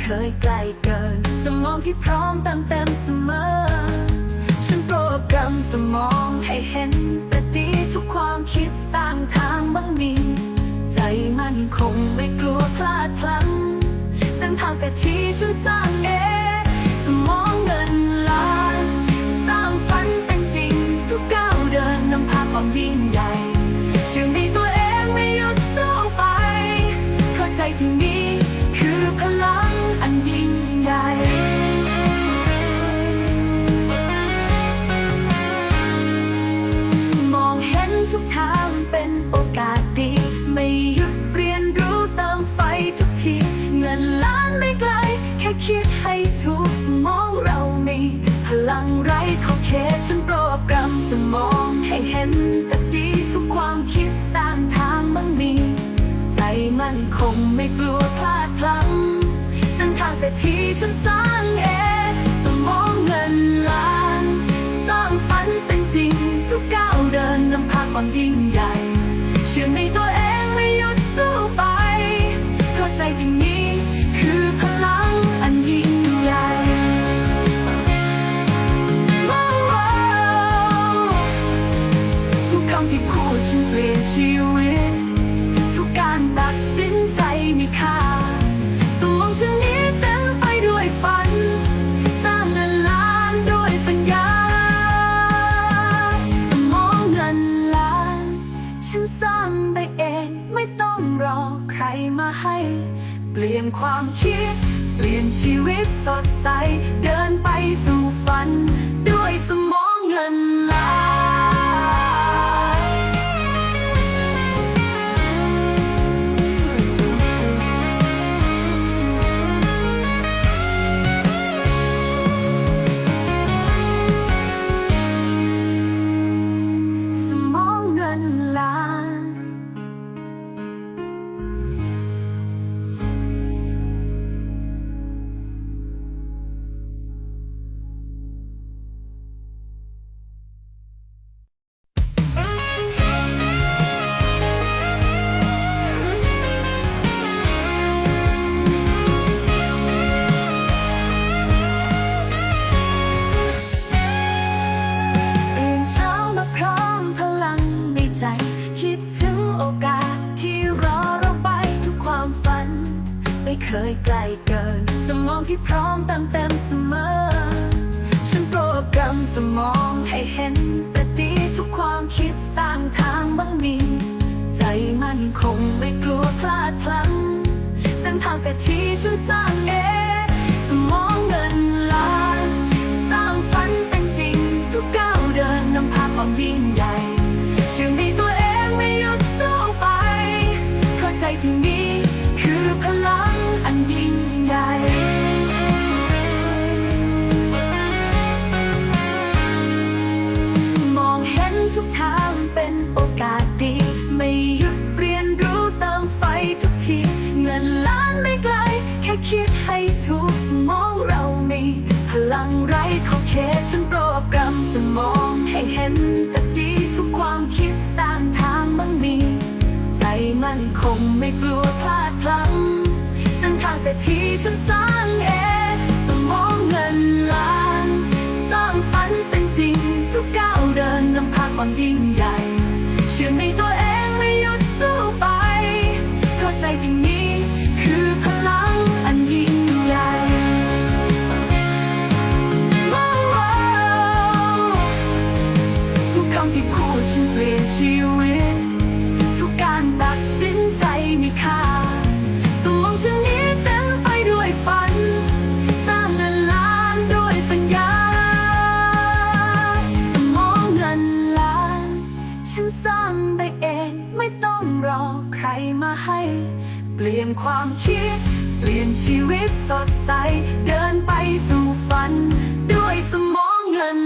เคยไกลเกิน สมองที่พร้อมเติมเต็มเสมอ ฉันโปรแกรมสมองให้เห็นแต่ดีทุกความคิดสร้างทางบ้างมี ใจมันคงไม่กลัวพลาดพลั้งเส้นทางเศรษฐีฉันสร้างเองสมองเงินล้าน สร้างฝันเป็นจริง ทุกก้าวเดินนำพาความยิ่ง มสมองให้เห็นแต่ดีทุกความคิดสร้างทางมั่งมี ใจมันคงไม่กลัวพลาดพลั้งเส้นทางเศรษฐีฉันสร้าง มีค่าสมองฉันนี้เต็มไปด้วยฝัน สร้างเงินล้านด้วยปัญญา สมองเงินล้าน ฉันสร้างได้เองไม่ต้องรอใครมาให้ เปลี่ยนความคิด เปลี่ยนชีวิตสดใส เดินไปสู่ฝัน ด้วยสมองเงิน เคยไกลเกิน สมองที่พร้อมเติมเต็มเสมอ ฉันโปรแกรมสมองให้เห็นแต่ดีทุกความคิดสร้างทางบ้างมี ใจมันคงไม่กลัวพลาดพลั้งเส้นทางเศรษฐีฉันสร้าง ห็นแต่ดีทุกความคิดสร้างทางมั่งมี ใจมันคงไม่กลัวพลาดพลั้งเส้นทางเศรษฐีฉันสร้างเอง คำที่พูดฉันเปลี่ยนชีวิต ทุกการตัดสินใจมีค่าสมองฉันนี้เต็มไปด้วยฝัน สร้างเงินล้านด้วยปัญญา สมองเงินล้าน ฉันสร้างได้เองไม่ต้องรอใครมาให้ เปลี่ยนความคิด เปลี่ยนชีวิตสดใส เดินไปสู่ฝัน ด้วยสมองเงิน